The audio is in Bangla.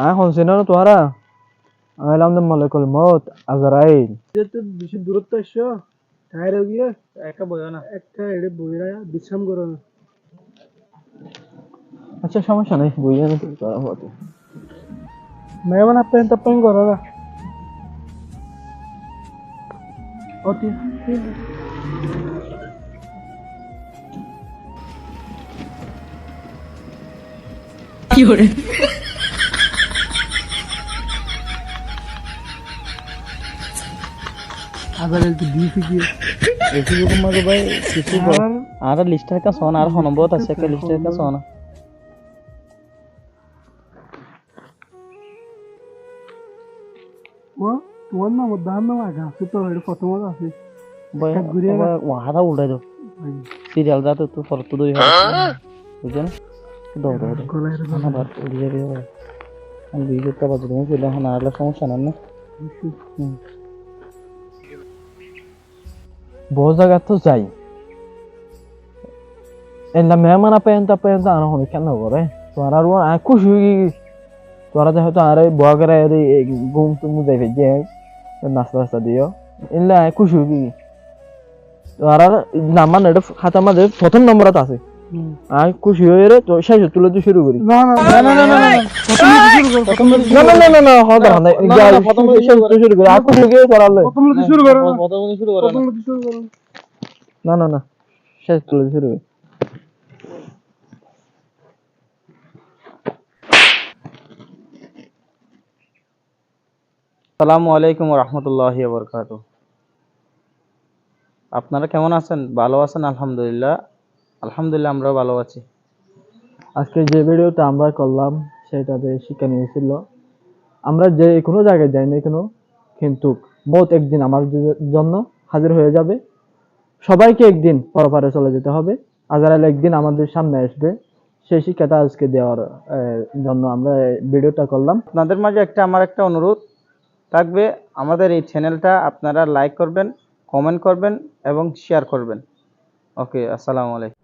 আমি শুনছি না তোহারা? আমি এলাম মলেকুল মত আজরাইল। যেহেতু বেশি দূরত্ব এসছো টায়ারে গিয়ে একা বইও না। একটা এড়ে বইরা বিশ্রাম করো না আচ্ছা সমস্যা নাই নেই বুঝে নিতে করা হতো মেহমান আপনার তাপ্পাইন করো না অতি আবার একটু আর লিস্টের কাছে হন আর হনবত আছে একটা লিস্টের কাছে হন তোমার নাম দাম নাম আগে। আছে তো উল্টাই দাও। সিরিয়াল যাতে তো ফরত তো দই বুঝছেন? দাও দাও না আমি এখন আর সমস্যা না। না বহু জায়গা তো যাই এলা মেহমান পেন তা পেন তা আনা হনি কেন করে তোরা আর আর খুশি হয়ে গেছি তোরা যে হয়তো আর বয়া করে ঘুম তুমি দেবে যে নাস্তা নাস্তা দিও এলা খুশি হয়ে গেছি তোরা নাম্বার এটা খাতা মাঝে প্রথম নম্বরত আছে। আর খুশি হয়ে রে তো শেষ তুলে দিয়ে শুরু করি না না না না না না প্রথম থেকে শুরু করো প্রথম থেকে না না না না না না প্রথম শেষ তুলে শুরু করি আর খুশি হয়ে তোরালে প্রথম থেকে শুরু করো প্রথম শুরু করে প্রথম থেকে শুরু করো না না না শেষ তুলে শুরু করি আসসালামু আলাইকুম রহমতুল্লাহ বরকাত আপনারা কেমন আছেন ভালো আছেন আলহামদুলিল্লাহ আলহামদুলিল্লাহ আমরাও ভালো আছি। আজকে যে ভিডিওটা আমরা করলাম সেটাতে শিক্ষা নিয়েছিল। আমরা যে কোনো জায়গায় যাই না কেন কিন্তু মত একদিন আমার জন্য হাজির হয়ে যাবে। সবাইকে একদিন পরপারে চলে যেতে হবে। আজারাল একদিন আমাদের সামনে আসবে। সেই শিক্ষাটা আজকে দেওয়ার জন্য আমরা ভিডিওটা করলাম। আপনাদের মাঝে একটা আমার একটা অনুরোধ থাকবে। আমাদের এই চ্যানেলটা আপনারা লাইক করবেন কমেন্ট করবেন এবং শেয়ার করবেন। ওকে আসসালামু আলাইকুম।